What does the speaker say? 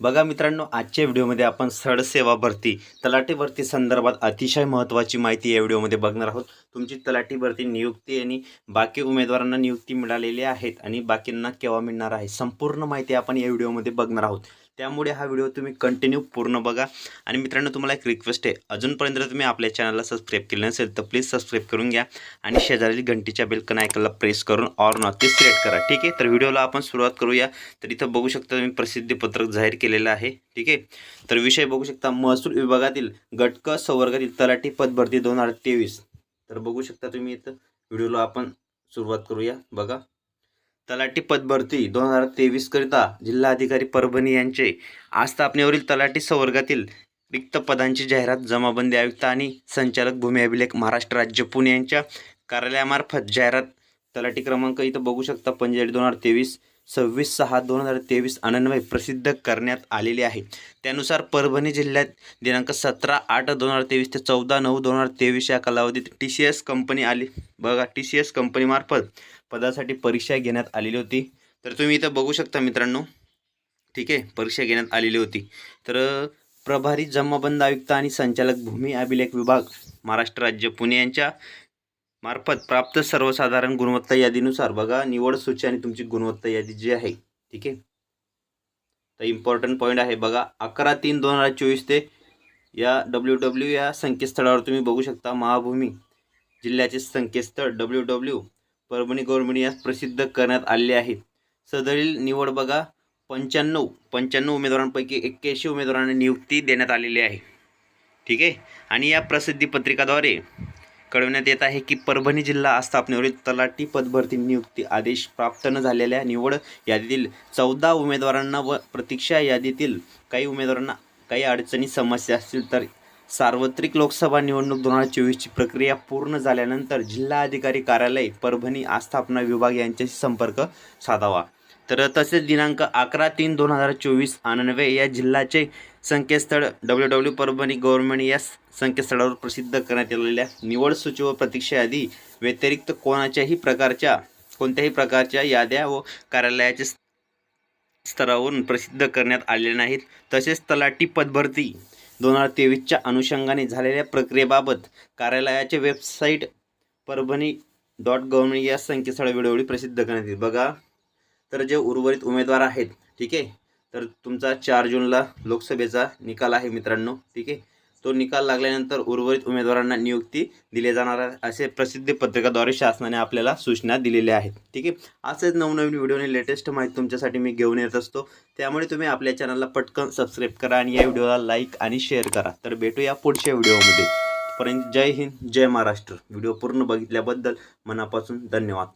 बघा मित्रांनो आजच्या व्हिडिओमध्ये आपण सडसेवा भरती तलाठी भरती संदर्भात अतिशय महत्त्वाची माहिती या व्हिडिओमध्ये बघणार आहोत. तुमची तलाठी भरती नियुक्ती आणि बाकी उमेदवारांना नियुक्ती मिळालेली आहेत आणि बाकींना केव्हा मिळणार आहे संपूर्ण माहिती आपण या व्हिडिओमध्ये बघणार आहोत. त्यामुळे हा व्हिडिओ तुम्ही कंटिन्यू पूर्ण बघा. आणि मित्रांनो तुम्हाला एक रिक्वेस्ट आहे. अजूनपर्यंत तुम्ही आपल्या चॅनलला सबस्क्राईब केलं नसेल तर प्लीज सबस्क्राईब करून घ्या. आणि शेजारील घंटीच्या बेलकन आयकनला प्रेस करून ऑर नॉट ते सिलेक्ट करा. ठीक आहे? तर व्हिडिओला आपण सुरुवात करूया. तर इथं बघू शकता तुम्ही प्रसिद्धीपत्रक जाहीर केलेलं आहे. ठीक आहे? तर विषय बघू शकता. महसूल विभागातील गटक संवर्गातील तलाठी पद भरती दोन हजार तेवीस. तर बघू शकता तुम्ही इथं. व्हिडिओला आपण सुरुवात करूया. बघा. तलाठी पदभरती दोन हजार तेवीस करिता जिल्हाधिकारी परभणी यांचे आस्थापनेवरील तलाठी संवर्गातील रिक्त पदांची जाहिरात जमाबंदी आयुक्त आणि संचालक भूमी अभिलेख महाराष्ट्र राज्य पुणे यांच्या कार्यालयामार्फत जाहिरात तलाठी क्रमांक इथं बघू शकता. पंचेचाळीस दोन हजार तेवीस सव्वीस सहा दोन हजार तेवीस अनन्वय प्रसिद्ध करण्यात आलेले आहे. त्यानुसार परभणी जिल्ह्यात दिनांक सतरा आठ दोन हजार तेवीस ते चौदा नऊ दोन हजार तेवीस या कालावधीत टी सी एस कंपनी आली. बघा टी सी एस कंपनीमार्फत पदासाठी परीक्षा घेण्यात आलेली होती. तर तुम्ही इथं बघू शकता मित्रांनो. ठीक आहे परीक्षा घेण्यात आलेली होती. तर प्रभारी जमाबंद आयुक्त आणि संचालक भूमी अभिलेख विभाग महाराष्ट्र राज्य पुणे यांच्या मार्फत प्राप्त सर्वसाधारण गुणवत्ता यादीनुसार बघा निवड सूची आणि तुमची गुणवत्ता यादी जी आहे ठीक आहे? तर इम्पॉर्टंट पॉईंट आहे बघा अकरा तीन दोन हजार चोवीस ते या डब्ल्यू डब्ल्यू या संकेतस्थळावर तुम्ही बघू शकता महाभूमी जिल्ह्याचे संकेतस्थळ डब्ल्यू डब्ल्यू परभणी गव्हर्नमेंट यास प्रसिद्ध करण्यात आले आहे. सदरील निवड बघा पंच्याण्णव पंच्याण्णव उमेदवारांपैकी एक्क्याऐंशी उमेदवारांना नियुक्ती देण्यात आलेली आहे. ठीक आहे? आणि या प्रसिद्धी पत्रिकाद्वारे कळवण्यात येत आहे की परभणी जिल्हा आस्थापनेवरील तलाठी पदभरती नियुक्ती आदेश प्राप्त न झालेल्या निवड यादीतील चौदा उमेदवारांना व प्रतीक्षा यादीतील काही उमेदवारांना काही अडचणी समस्या असतील तर सार्वत्रिक लोकसभा निवडणूक दोन हजार चोवीसची प्रक्रिया पूर्ण झाल्यानंतर जिल्हा अधिकारी कार्यालय परभणी आस्थापना विभाग यांच्याशी संपर्क साधावा. तर तसेच दिनांक अकरा तीन दोन हजार चोवीस आनंदवे या जिल्ह्याचे संकेतस्थळ डब्ल्यू डब्ल्यू परभणी गव्हर्नमेंट या संकेतस्थळावर प्रसिद्ध करण्यात आलेल्या निवड सूची व प्रतीक्षा यादी व्यतिरिक्त कोणाच्याही प्रकारच्या कोणत्याही प्रकारच्या याद्या व कार्यालयाचे स्तरावरून प्रसिद्ध करण्यात आलेल्या नाहीत. तसेच तलाठी पदभरती दोन हजार तेवीसच्या अनुषंगाने झालेल्या प्रक्रियेबाबत कार्यालयाचे वेबसाईट परभणी डॉट गव्हर्नमेंट या संकेतस्थळ वेळोवेळी प्रसिद्ध करण्यात येईल. बघा. तर जे उर्वरित उमेदवार आहेत ठीक आहे तर तुमचा चार जूनला लोकसभेचा निकाल आहे मित्रांनो ठीक आहे. तो निकाल लागल्यानंतर उर्वरित उमेदवारांना नियुक्ती दिली जाणार आहे असे प्रसिद्धी पत्रकाद्वारे शासनाने आपल्याला सूचना दिलेल्या आहेत ठीक आहे. असेच नवनवीन व्हिडिओने लेटेस्ट माहिती तुमच्यासाठी मी घेऊन येत असतो. त्यामुळे तुम्ही आपल्या चॅनलला पटकन सबस्क्राईब करा आणि या व्हिडिओला लाईक आणि शेअर करा. तर भेटूया पुढच्या व्हिडिओमध्ये. पर्यंत जय हिंद जय महाराष्ट्र. व्हिडिओ पूर्ण बघितल्याबद्दल मनापासून धन्यवाद.